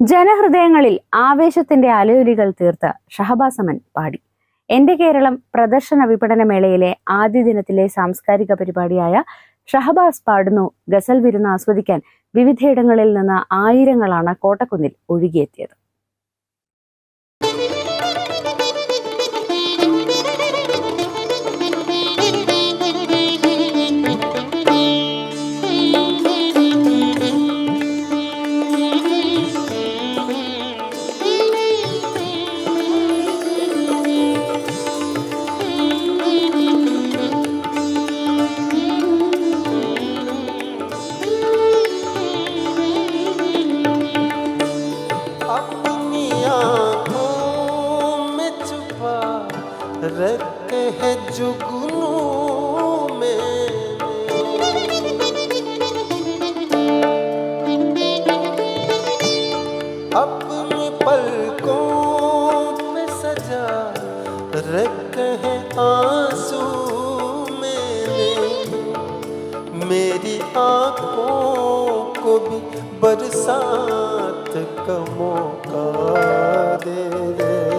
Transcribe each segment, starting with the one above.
ജനഹൃദയങ്ങളിൽ ആവേശത്തിന്റെ അലയൊലികൾ തീർത്ത് ഷഹബാസമൻ പാടി. എന്റെ കേരളം പ്രദർശന വിപണന മേളയിലെ ആദ്യ ദിനത്തിലെ സാംസ്കാരിക പരിപാടിയായ ഷഹബാസ് പാടുന്നു ഗസൽ വിരുന്ന് ആസ്വദിക്കാൻ വിവിധയിടങ്ങളിൽ നിന്ന് ആയിരങ്ങളാണ് കോട്ടക്കുന്നിൽ ഒഴുകിയെത്തിയത്. रखते हैं जुगनू में अपनी सजा हैं आँसू मेरी आँखों को भी बरसात का मौका दे दे।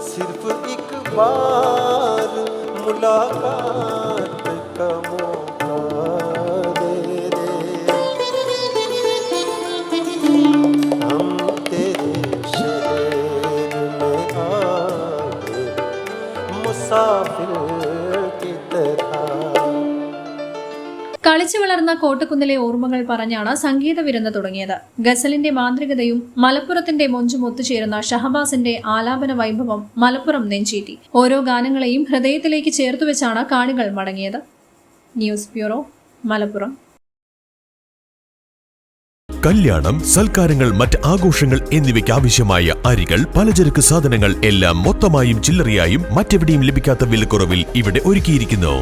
ਸਿਰਫ ਇੱਕ ਵਾਰ ਮੁਲਾਕਾਤ ਦਾ ਮੌਕਾ ਦੇ ਦੇ। ਹਮ ਤੇਰੇ ਸ਼ਹਿਰ ਮੈਂ ਆਏ ਮੁਸਾਫਿਰ കളിച്ചു വളർന്ന കോട്ടക്കുന്നിലെ ഓർമ്മകൾ പറഞ്ഞാണ് സംഗീത വിരുന്ന് തുടങ്ങിയത്. ഗസലിന്റെ മാന്ത്രികതയും മലപ്പുറത്തിന്റെ മൊഞ്ചും ഒത്തുചേരുന്ന ഷഹബാസിന്റെ ആലാപന വൈഭവം മലപ്പുറം നെഞ്ചേറ്റി ഓരോ ഗാനങ്ങളെയും ഹൃദയത്തിലേക്ക് ചേർത്തുവെച്ചാണ് കാണികൾ മടങ്ങിയത്. News bureau Malappuram. കല്യാണം സൽക്കാരങ്ങൾ മറ്റ് ആഘോഷങ്ങൾ എന്നിവയ്ക്ക് ആവശ്യമായ അരികൾ പലചരക്ക് സാധനങ്ങൾ എല്ലാം മൊത്തമായും ചില്ലറയായും മറ്റെവിടെയും ലഭിക്കാത്ത വിലക്കുറവിൽ ഇവിടെ ഒരുക്കിയിരിക്കുന്നു.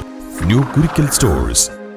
New Kurikkal stores.